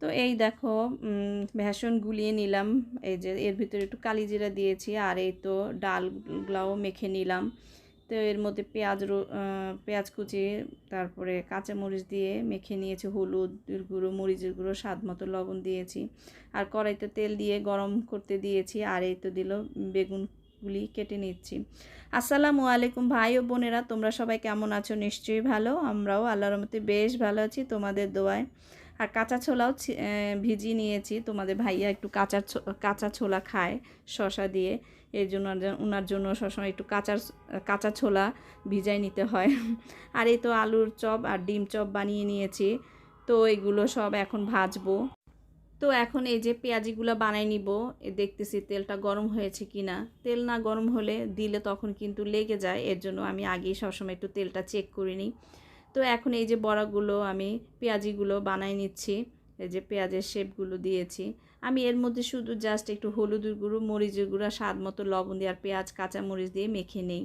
তো এই দেখো ভেষণ গুলিয়ে নিলাম। এই যে এর ভিতরে একটু কালিজিরা দিয়েছি আর এই তো ডালগুলাও মেখে নিলাম। তো এর মধ্যে পেঁয়াজ পেঁয়াজ কুচি, তারপরে কাঁচামরিচ দিয়ে মেখে নিয়েছি হলুদের গুঁড়ো, মরিচের গুঁড়ো, স্বাদ মতো লবণ দিয়েছি। আর কড়াইতে তেল দিয়ে গরম করতে দিয়েছি আর এই তো দিল বেগুন গুলি কেটে নিচ্ছি। আসসালামু আলাইকুম ভাই ও বোনেরা, তোমরা সবাই কেমন আছো? নিশ্চয়ই ভালো। আমরাও আল্লাহর মতে বেশ ভালো আছি, তোমাদের দোয়ায়। আর কাঁচা ছোলাও ভিজিয়ে নিয়েছি। তোমাদের ভাইয়া একটু কাঁচা কাঁচা ছোলা খায় শশা দিয়ে। এর জন্য ওনার জন্য সবসময় একটু কাঁচা কাঁচা ছোলা ভিজাই নিতে হয়। আর এই তো আলুর চপ আর ডিম চপ বানিয়ে নিয়েছি। তো এগুলো সব এখন ভাজবো। তো এখন এই যে পেঁয়াজিগুলো বানাই নিব। দেখতেছি তেলটা গরম হয়েছে কি না তেল না গরম হলে দিলে তখন কিন্তু লেগে যায়। এর জন্য আমি আগেই সবসময় একটু তেলটা চেক করে নিই। তো এখন এই যে বড়াগুলো আমি পেঁয়াজিগুলো বানাই নিচ্ছি, এই যে পেঁয়াজের শেপগুলো দিয়েছি। আমি এর মধ্যে শুধু জাস্ট একটু হলুদের গুঁড়ো, মরিচের গুঁড়ো, স্বাদ মতো লবণ দিয়ে আর পেঁয়াজ কাঁচা মরিচ দিয়ে মেখে নেই।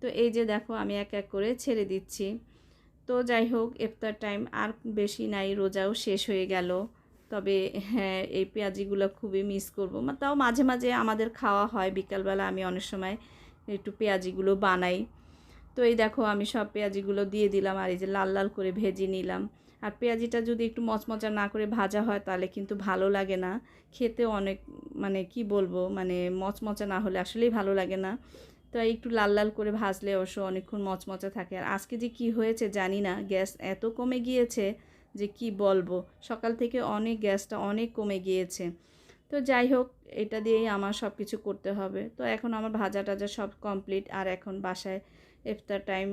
তো এই যে দেখো আমি এক এক করে ছেড়ে দিচ্ছি। তো যাই হোক, ইফতার টাইম আর বেশি নাই, রোজাও শেষ হয়ে গেল। তবে হ্যাঁ এই পেঁয়াজিগুলো খুবই মিস করব। তাও মাঝে মাঝে আমাদের খাওয়া হয়, বিকালবেলা আমি অনেক সময় একটু পেঁয়াজিগুলো বানাই। তো এই দেখো আমি সব পেঁয়াজিগুলো দিয়ে দিলাম আর এই যে লাল লাল করে ভেজে নিলাম। আর পেঁয়াজিটা যদি একটু মচমচা না করে ভাজা হয় তাহলে কিন্তু ভালো লাগে না। খেতে অনেক মানে কি বলব মানে মচমচা না হলে আসলেই ভালো লাগে না। তো একটু লাল লাল করে ভাজলে অবশ্য অনেকক্ষণ মচমচা থাকে। আর আজকে যে কি হয়েছে জানি না, গ্যাস এত কমে গিয়েছে যে কি বলব, সকাল থেকে অনেক গ্যাসটা অনেক কমে গিয়েছে। তো যাই হোক, এটা দিয়েই আমার সব কিছু করতে হবে। তো এখন আমার ভাজা টাজা সব কমপ্লিট আর এখন বাসায় ইফতার টাইম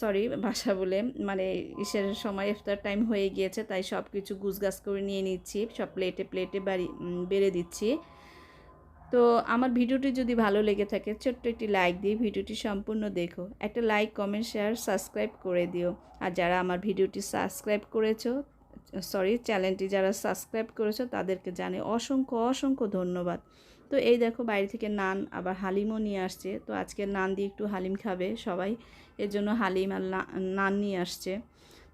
সরি বাসা বলে মানে ইসের সময় ইফতার টাইম হয়ে গিয়েছে, তাই সব কিছু গুছগাছ করে নিয়ে নিচ্ছি, সব প্লেটে প্লেটে বাড়ি বেড়ে দিচ্ছি। তো আমার ভিডিওটি যদি ভালো লেগে থাকে, ছোট্ট একটি লাইক দিয়ে ভিডিওটি সম্পূর্ণ দেখো। একটা লাইক কমেন্ট শেয়ার সাবস্ক্রাইব করে দিও। আর যারা আমার ভিডিওটি সাবস্ক্রাইব করেছ সরি চ্যানেলটি যারা সাবস্ক্রাইব করেছ, তাদেরকে জানে অসংখ্য অসংখ্য ধন্যবাদ। তো এই দেখো বাইরে থেকে নান, আবার হালিমও নিয়ে আসছে। তো আজকে নান দিয়ে একটু হালিম খাবে সবাই, এর জন্য হালিম আর নান নিয়ে আসছে।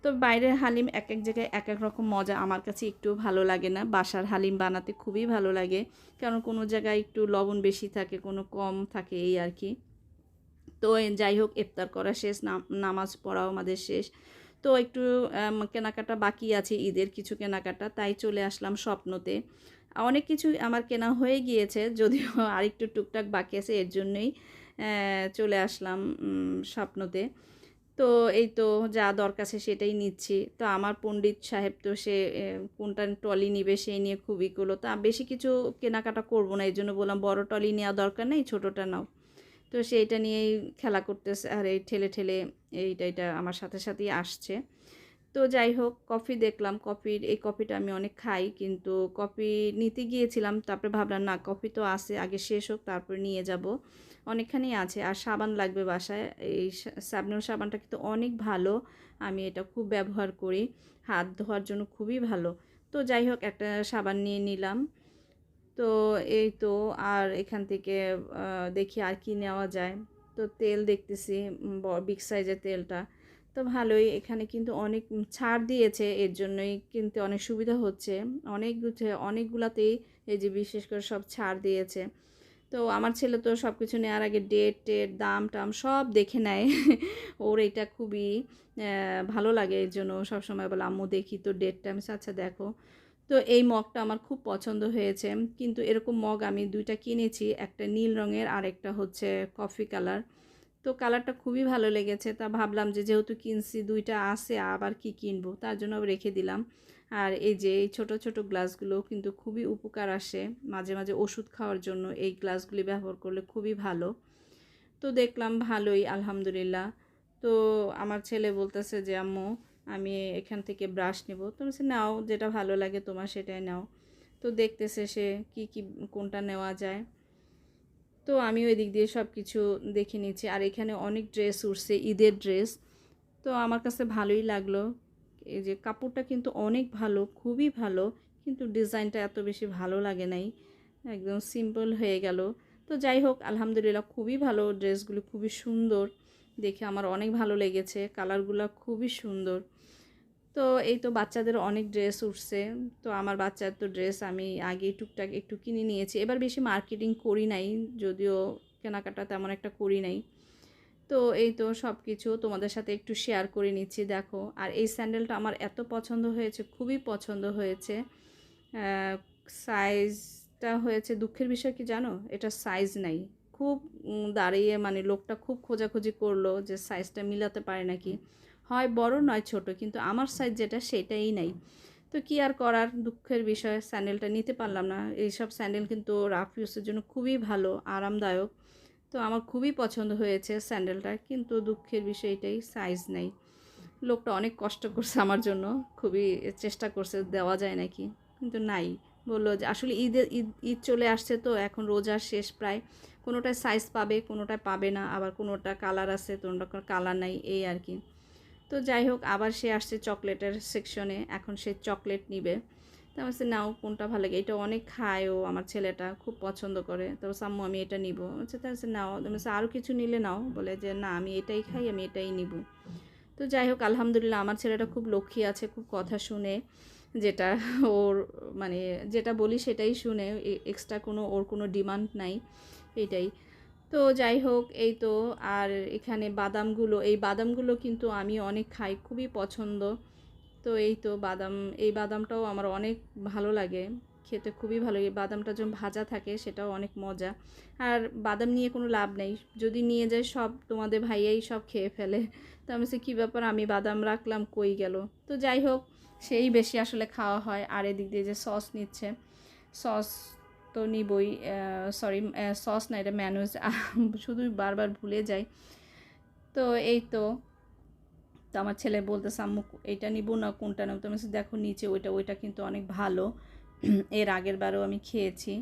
তো বাইরের হালিম এক এক জায়গায় এক এক রকম মজা, আমার কাছে একটু ভালো লাগে না। বাসার হালিম বানাতে খুবই ভালো লাগে, কারণ কোনো জায়গায় একটু লবণ বেশি থাকে, কোনো কম থাকে এই আর কি। তো যাই হোক, ইফতার করা শেষ নাম- নামাজ পড়াও আমাদের শেষ। তো একটু কেনাকাটা বাকি আছে, ঈদের কিছু কেনাকাটা, তাই চলে আসলাম স্বপ্নতে। অনেক কিছু আমার কেনা হয়ে গিয়েছে যদিও আরেকটু টুকটাক বাকি আছে, এর জন্যই চলে আসলাম স্বপ্নতে। তো এই তো যা দরকার আছে সেটাই নিচ্ছি। তো আমার পণ্ডিত সাহেব তো সে কোনটা ট্রলি নিবে সেই নিয়ে খুবই করল। তা বেশি কিছু কেনাকাটা করব না, এই জন্য বললাম বড় ট্রলি নেওয়া দরকার নেই, ছোটোটা নাও। তো সেইটা নিয়েই খেলা করতেছে, আর এই ঠেলে ঠেলে এইটা এটা আমার সাথে সাথেই আসছে। তো যাই হোক কফি দেখলাম। কফির, এই কফিটা আমি অনেক খাই, কিন্তু কফি নিতে গিয়েছিলাম, তারপরে ভাবলাম, না, কফি তো আছে, আগে শেষ হোক, তারপরে নিয়ে যাব। অনেকখানি আছে। আর সাবান লাগবে বাসায়, এই সাবনুর সাবানটা কিন্তু অনেক ভালো, আমি এটা খুব ব্যবহার করি। হাত ধোয়ার জন্য খুবই ভালো। তো যাই হোক একটা সাবান নিয়ে নিলাম। তো এই তো, আর এখান থেকে দেখি আর কি নেওয়া যায়। তো তেল দেখতেছি বিগ সাইজের তেলটা। তো ভালোই, এখানে কিন্তু অনেক ছাড় দিয়েছে, এর জন্যই কিনতে অনেক সুবিধা হচ্ছে। অনেক অনেকগুলাতেই এই যে বিশেষ করে সব ছাড় দিয়েছে। তো আমার ছেলে তো সব কিছু নেওয়ার আগে ডেট, টেট, দাম, টাম সব দেখে নেয়। ওর এটা খুবই ভালো লাগে, এর জন্য সবসময় বলে, আম্মু, দেখি তো ডেটটা। আমি আচ্ছা দেখো। তো এই মগটা আমার খুব পছন্দ হয়েছে। কিন্তু এরকম মগ আমি দুইটা কিনেছি, একটা নীল রঙের আর একটা হচ্ছে কফি কালার তো কালারটা খুবই ভালো লেগেছে। তা ভাবলাম যে যেহেতু কিনছি দুইটা আছে, আবার কি কিনবো? তার জন্য রেখে দিলাম। আর এই যে এই ছোটো ছোটো গ্লাসগুলো কিন্তু খুবই উপকার আসে মাঝে মাঝে ওষুধ খাওয়ার জন্য। এই গ্লাসগুলি ব্যবহার করলে খুবই ভালো। তো দেখলাম ভালোই, আলহামদুলিল্লাহ। তো আমার ছেলে বলতেছে যে, আম্মু, আমি এখান থেকে ব্রাশ নেব। তো বলছে, নাও, যেটা ভালো লাগে তোমার সেটাই নাও। তো দেখতেছে সে কি কি, কোনটা নেওয়া যায়। তো আমি ওই দিক দিয়ে সব কিছু দেখে নিচ্ছি আর এখানে অনেক ড্রেস উঠছে ঈদের ড্রেস তো আমার কাছে ভালোই লাগল। এই যে কাপড়টা কিন্তু অনেক ভালো, খুবই ভালো, কিন্তু ডিজাইনটা এত বেশি ভালো লাগে নাই। একদম সিম্পল হয়ে গেল। তো যাই হোক, আলহামদুলিল্লাহ খুবই ভালো। ড্রেসগুলো খুবই সুন্দর। দেখে আমার অনেক ভালো লেগেছে। কালারগুলো খুবই সুন্দর। তো এই তো বাচ্চাদের অনেক ড্রেস উঠছে। তো আমার বাচ্চার তো ড্রেস আমি আগে টুকটাক একটু কিনে নিয়েছি। এবার বেশি মার্কেটিং করি নাই, যদিও কেনাকাটা তেমন একটা করি নাই। তো এই তো সব কিছু তোমাদের সাথে একটু শেয়ার করে নিচ্ছি, দেখো। আর এই স্যান্ডেলটা আমার এত পছন্দ হয়েছে, খুবই পছন্দ হয়েছে। সাইজটা হয়েছে, দুঃখের বিষয় কি জানো? এটা সাইজ নাই। খুব দাঁড়িয়ে মানে লোকটা খুব খোঁজাখুঁজি করল যে সাইজটা মিলাতে পারে নাকি। হয় বড় নয়, ছোট। কিন্তু আমার সাইজ যেটা সেটাই নাই। তো কি আর করার? দুঃখের বিষয় স্যান্ডেলটা নিতে পারলাম না। এইসব স্যান্ডেল কিন্তু রাফ ইউজের জন্য খুবই ভালো, আরামদায়ক। তো আমার খুবই পছন্দ হয়েছে স্যান্ডেলটা কিন্তু দুঃখের বিষয় এটাই সাইজ নেই। লোকটা অনেক কষ্ট করছে আমার জন্য, খুবই চেষ্টা করছে, দেওয়া যায় নাকি? কিন্তু নাই। বলল যে আসলে ঈদের ঈদ ঈদ চলে আসছে তো, এখন রোজার শেষ প্রায়। কোনোটায় সাইজ পাবে, কোনোটায় পাবে না, আবার কোনোটা কালার আছে কোনোটা কালার নাই, এই আর কি। তো যাই হোক, আবার সে আসছে চকলেটের সেকশনে এখন সে চকলেট নিবে। তো আমার নাও, কোনটা ভালো লাগে? এটা অনেক খায় ও, আমার ছেলেটা, খুব পছন্দ করে। তো সাম্মু আমি এটা নিব। আচ্ছা তার নাও। তুমি আরও কিছু নিলে নাও। বলে যে, না, আমি এটাই খাই, আমি এটাই নিব। তো যাই হোক, আলহামদুলিল্লাহ, আমার ছেলেটা খুব লক্ষ্মী আছে, খুব কথা শুনে। যেটা ওর মানে যেটা বলি সেটাই শুনে এক্সট্রা কোনো, ওর কোনো ডিমান্ড নাই, এটাই। তো যাই হোক, এই তো। আর এখানে বাদামগুলো, এই বাদামগুলো কিন্তু আমি অনেক খাই, খুবই পছন্দ। তো এই তো বাদাম, এই বাদামটাও আমার অনেক ভালো লাগে, খেতে খুবই ভালো লাগে। বাদামটা যখন ভাজা থাকে, সেটাও অনেক মজা। আর বাদাম নিয়ে কোনো লাভ নেই। যদি নিয়ে যায়, সব তোমাদের ভাইয়াই সব খেয়ে ফেলে। তো আমি সে কী ব্যাপার? আমি বাদাম রাখলাম, কই গেল? তো যাই হোক, সেই বেশি আসলে খাওয়া হয়। আর এদিক দিয়ে যে সস নিচ্ছে, সস তো নিবই সরি সস না এটা ম্যানুজ শুধু বারবার ভুলে যাই। তো এই তো তো আমার ছেলে বলতেছে, আম্মু এইটা নিব না, কোনটা নেব? তো আমি দেখো, নিচে ওইটা ওইটা কিন্তু অনেক ভালো। এর আগের বারেও আমি খেয়েছি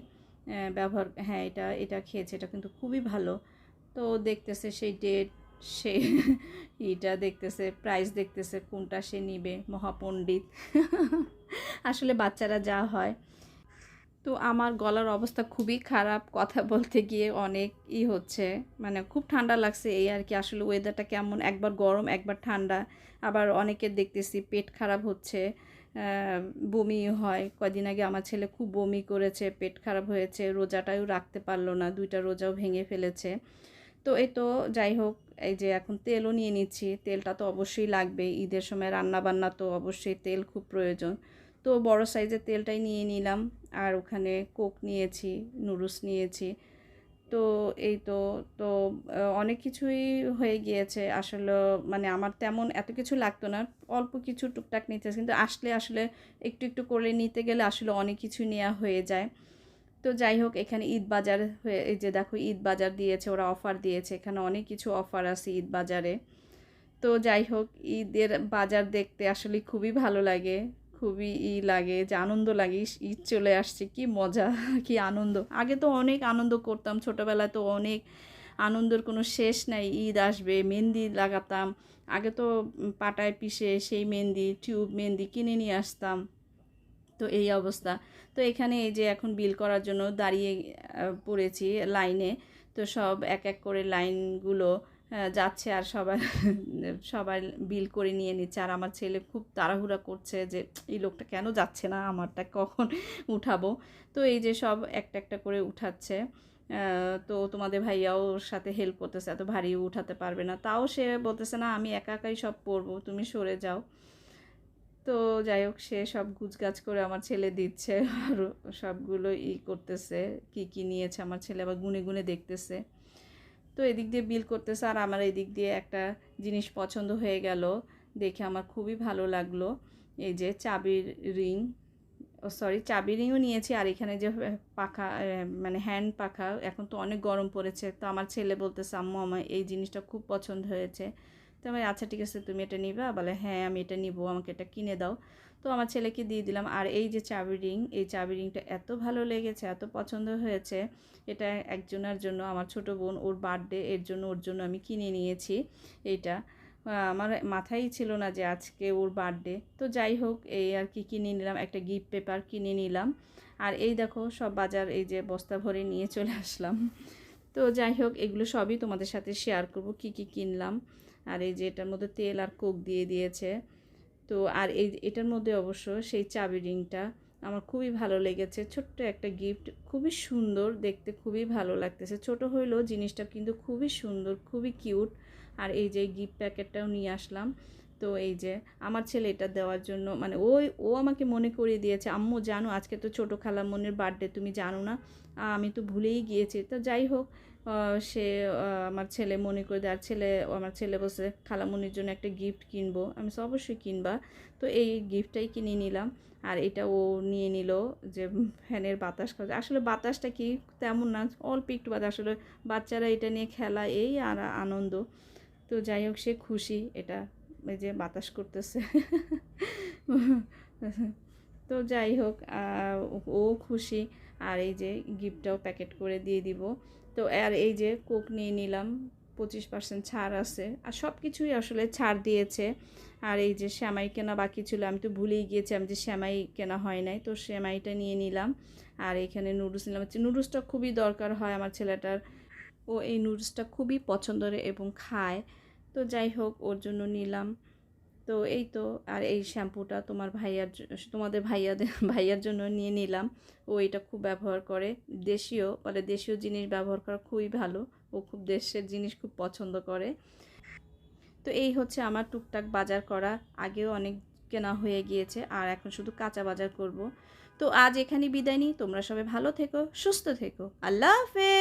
ব্যবহার হ্যাঁ এটা এটা খেয়েছি, এটা কিন্তু খুবই ভালো। তো দেখতেছে সেই ডেট সে এটা দেখতেছে প্রাইস দেখতেছে, কোনটা সে নিবে, মহাপণ্ডিত। আসলে বাচ্চারা যা হয়। তো আমার গলার অবস্থা খুবই খারাপ। কথা বলতে গিয়ে অনেক ই হচ্ছে। মানে খুব ঠান্ডা লাগছে এই আর কি। আসলে ওয়েদারটা কেমন? একবার গরম, একবার ঠান্ডা। আবার অনেকের দেখতেছি পেট খারাপ হচ্ছে। বমি হয়। কদিন আগে আমার ছেলে খুব বমি করেছে, পেট খারাপ হয়েছে। রোজাটাও রাখতে পারল না। দুইটা রোজাও ভেঙে ফেলেছে। তো এই তো যাই হোক, এই যে এখন তেলও নিয়ে নিচ্ছি। তেলটা তো অবশ্যই লাগবে ঈদের সময় রান্না বান্না তো অবশ্যই তেল খুব প্রয়োজন। তো বড় সাইজের তেলটাই নিয়ে নিলাম আর ওখানে কোক নিয়েছি, নুডলস নিয়েছি। তো এই তো তো অনেক কিছুই হয়ে গিয়েছে আসলে মানে আমার তেমন এত কিছু লাগতো না, অল্প কিছু টুকটাক নিতে, কিন্তু আসলে আসলে একটু একটু করে নিতে গেলে আসলে অনেক কিছু নেওয়া হয়ে যায়। তো যাই হোক, এখানে ঈদ বাজার হয়ে, এই যে দেখো, ঈদ বাজার দিয়েছে, ওরা অফার দিয়েছে, এখানে অনেক কিছু অফার আছে ঈদ বাজারে। তো যাই হোক, ঈদের বাজার দেখতে আসলে খুবই ভালো লাগে। খুবই ই লাগে, যে আনন্দ লাগে ঈদ চলে আসছে, কি মজা, কি আনন্দ। আগে তো অনেক আনন্দ করতাম, ছোটোবেলায় তো অনেক আনন্দের কোনো শেষ নাই, ঈদ আসবে, মেহেন্দি লাগাতাম। আগে তো পাটায় পিষে সেই মেহেন্দি, টিউব মেহেন্দি কিনে নিয়ে আসতাম। তো এই অবস্থা। তো এখানে এই যে এখন বিল করার জন্য দাঁড়িয়ে পড়েছি লাইনে। তো সব এক এক করে লাইনগুলো যাচ্ছে আর সবাই সবাই বিল করে নিয়ে নিচ্ছে। আর আমার ছেলে খুব তাড়াহুড়া করছে যে, এই লোকটা কেন যাচ্ছে না? আমারটা কখন উঠাবো? তো এই যে সব একটা একটা করে উঠাচ্ছে। তো তোমাদের ভাইয়াও ওর সাথে হেল্প করতেছে। এত ভারী উঠাতে পারবে না। তাও সে বলতেছে, না, আমি একা একাই সব পরবো তুমি সরে যাও। তো যাই হোক, সে সব গুছগাছ করে আমার ছেলে দিচ্ছে। আর সবগুলো ই করতেছে, কি কি নিয়েছে আমার ছেলে, আবার গুনে গুনে দেখতেছে। তো এদিক দিয়ে বিল করতেছে আর আমার এদিক দিয়ে একটা জিনিস পছন্দ হয়ে গেল। দেখে আমার খুবই ভালো লাগল। এই যে চাবির রিং, ও সরি চাবি রিংও নিয়েছি আর এখানে যে পাখা মানে হ্যান্ড পাখা, এখন তো অনেক গরম পড়েছে। তো আমার ছেলে বলতে আম্মু, আমার এই জিনিসটা খুব পছন্দ হয়েছে। তো আমি আচ্ছা ঠিক আছে, তুমি এটা নিবা। বলে হ্যাঁ আমি এটা নিবো, আমাকে এটা কিনে দাও। তো আমার ছেলেকে দিয়ে দিলাম। আর এই যে চাবি রিং, এই চাবি রিংটা এত ভালো লেগেছে, এত পছন্দ হয়েছে। এটা একজনের জন্য, আমার ছোট বোন, ওর বার্থডে এর জন্য, ওর জন্য আমি কিনে নিয়েছি এইটা। আমার মাথায় ছিল না যে আজকে ওর বার্থডে তো যাই হোক, এই আর কি কিনে নিলাম, একটা গিফট পেপার কিনে নিলাম। আর এই দেখো, সব বাজার, এই যে বস্তা ভরে নিয়ে চলে আসলাম। তো যাই হোক, এগুলো সবই তোমাদের সাথে শেয়ার করব, কি কি কিনলাম। আর এই যে এটার মধ্যে তেল আর কোক দিয়ে দিয়েছে। তো আর এই এটার মধ্যে অবশ্য সেই চাবি রিংটা আমার খুবই ভালো লেগেছে। ছোট্ট একটা গিফট খুবই সুন্দর, দেখতে খুবই ভালো লাগতেছে। ছোট হইলেও জিনিসটা কিন্তু খুবই সুন্দর, খুবই কিউট আর এই যে গিফট প্যাকেটটাও নিয়ে আসলাম। তো এই যে আমার ছেলে এটা দেওয়ার জন্য মানে ওই ও আমাকে মনে করিয়ে দিয়েছে, আম্মু, জানো, আজকে তো ছোটো খালামনির বার্থডে তুমি জানো না? আমি তো ভুলেই গিয়েছি। তো যাই হোক সে আমার ছেলে মনে করে আর ছেলে আমার ছেলে বসে খালামনির জন্য একটা গিফট কিনবো। আমি তো অবশ্যই কিনবা। তো এই গিফটটাই কিনে নিলাম। আর এটা ও নিয়ে নিল যে, ফ্যানের বাতাস খাওয়া। আসলে বাতাসটা কি তেমন না, অল্প একটু বাতাস। আসলে বাচ্চারা এটা নিয়ে খেলা, এই আর আনন্দ। তো যাই হোক, সে খুশি। এটা এই যে বাতাস করতেছে। তো যাই হোক ও খুশি। আর এই যে গিফটটাও প্যাকেট করে দিয়ে দিব। তো আর এই যে কোক নিয়ে নিলাম, পঁচিশ পার্সেন্ট ছাড় আছে। আর সব কিছুই আসলে ছাড় দিয়েছে। আর এই যে শ্যামাই কেনা বাকি ছিল, আমি তো ভুলেই গিয়েছিলাম যে শ্যামাই কেনা হয় নাই। তো শ্যামাইটা নিয়ে নিলাম। আর এখানে নুডলস নিলাম। হচ্ছে নুডলসটা খুবই দরকার হয় আমার ছেলেটার। ও এই নুডলসটা খুবই পছন্দের এবং খায়। তো যাই হোক, ওর জন্য নিলাম। তো এই তো, আর এই শ্যাম্পুটা তোমার ভাইয়ার তোমাদের ভাইয়াদের, ভাইয়ার জন্য নিয়ে নিলাম। ও এটা খুব ব্যবহার করে। দেশীয়, বলে দেশীয় জিনিস ব্যবহার করা খুবই ভালো। ও খুব দেশের জিনিস খুব পছন্দ করে। তো এই হচ্ছে আমার টুকটাক বাজার করা। আগেও অনেক কেনা হয়ে গিয়েছে, আর এখন শুধু কাঁচা বাজার করব। তো আজ এখানে বিদায় নিই। তোমরা সবাই ভালো থেকো, সুস্থ থেকো। আল্লাহ হাফেজ!